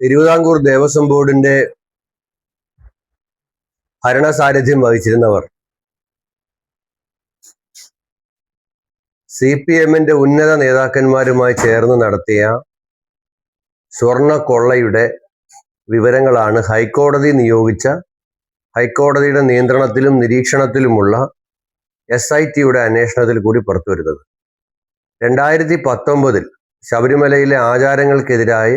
തിരുവിതാംകൂർ ദേവസ്വം ബോർഡിന്റെ ഭരണസാരഥ്യം വഹിച്ചിരുന്നവർ. C P എമ്മിന്റെ ഉന്നത നേതാക്കന്മാരുമായി ചേർന്ന് നടത്തിയ സ്വർണക്കൊള്ളയുടെ വിവരങ്ങളാണ് ഹൈക്കോടതി നിയോഗിച്ച ഹൈക്കോടതിയുടെ നിയന്ത്രണത്തിലും നിരീക്ഷണത്തിലുമുള്ള എസ് ഐ ടിയുടെ അന്വേഷണത്തിൽ കൂടി പുറത്തുവരുന്നത്. രണ്ടായിരത്തി പത്തൊമ്പതിൽ ശബരിമലയിലെ ആചാരങ്ങൾക്കെതിരായി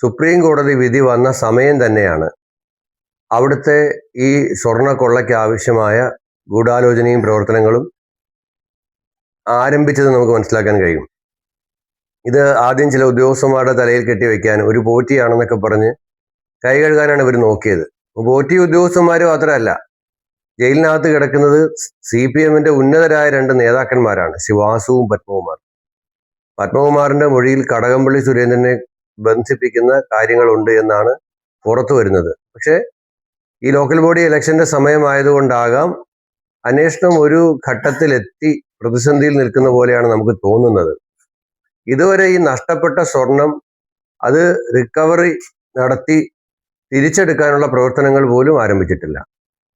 സുപ്രീം കോടതി വിധി വന്ന സമയം തന്നെയാണ്. അവിടുത്തെ ഈ സ്വർണ കൊള്ളയ്ക്ക് ആവശ്യമായ ഗൂഢാലോചനയും പ്രവർത്തനങ്ങളും ആരംഭിച്ചത് നമുക്ക് മനസ്സിലാക്കാൻ കഴിയും. ഇത് ആദ്യം ചില ഉദ്യോഗസ്ഥന്മാരുടെ തലയിൽ കെട്ടിവെക്കാൻ ഒരു പോറ്റിയാണെന്നൊക്കെ പറഞ്ഞ് കൈ കഴുകാനാണ് ഇവർ നോക്കിയത്. പോറ്റി ഉദ്യോഗസ്ഥന്മാർ മാത്രമല്ല ജയിലിനകത്ത് കിടക്കുന്നത് സി പി എമ്മിന്റെ ഉന്നതരായ രണ്ട് നേതാക്കന്മാരാണ് ശിവാസുവും പത്മകുമാറും. പത്മകുമാറിന്റെ മൊഴിയിൽ കടകംപള്ളി സുരേന്ദ്രനെ ബന്ധിപ്പിക്കുന്ന കാര്യങ്ങളുണ്ട് എന്നാണ് പുറത്തു വരുന്നത്. പക്ഷേ ഈ ലോക്കൽ ബോഡി ഇലക്ഷന്റെ സമയമായതുകൊണ്ടാകാം അന്വേഷണം ഒരു ഘട്ടത്തിലെത്തി പ്രതിസന്ധിയിൽ നിൽക്കുന്ന പോലെയാണ് നമുക്ക് തോന്നുന്നത്. ഇതുവരെ ഈ നഷ്ടപ്പെട്ട സ്വർണം അത് റിക്കവറി നടത്തി തിരിച്ചെടുക്കാനുള്ള പ്രവർത്തനങ്ങൾ പോലും ആരംഭിച്ചിട്ടില്ല.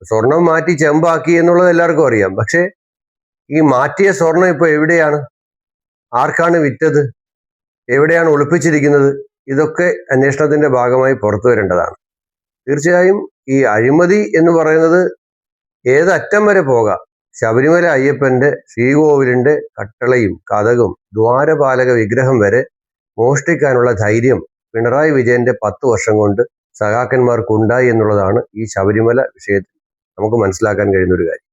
സ്വർണം മാറ്റി ചെമ്പാക്കി എന്നുള്ളത് എല്ലാവർക്കും അറിയാം. പക്ഷേ ഈ മാറ്റിയ സ്വർണം ഇപ്പൊ എവിടെയാണ്? ആർക്കാണ് വിറ്റത്? എവിടെയാണ് ഒളിപ്പിച്ചിരിക്കുന്നത്? ഇതൊക്കെ അന്വേഷണത്തിന്റെ ഭാഗമായി പുറത്തു വരേണ്ടതാണ്. തീർച്ചയായും ഈ അഴിമതി എന്ന് പറയുന്നത് ഏതറ്റം വരെ പോകാം. ശബരിമല അയ്യപ്പന്റെ ശ്രീകോവിലിന്റെ കട്ടളയും കഥകും ദ്വാരപാലക വിഗ്രഹം വരെ മോഷ്ടിക്കാനുള്ള ധൈര്യം പിണറായി വിജയന്റെ പത്ത് വർഷം കൊണ്ട് സഖാക്കന്മാർക്കുണ്ടായി എന്നുള്ളതാണ് ഈ ശബരിമല വിഷയത്തിൽ നമുക്ക് മനസ്സിലാക്കാൻ കഴിയുന്ന ഒരു കാര്യം.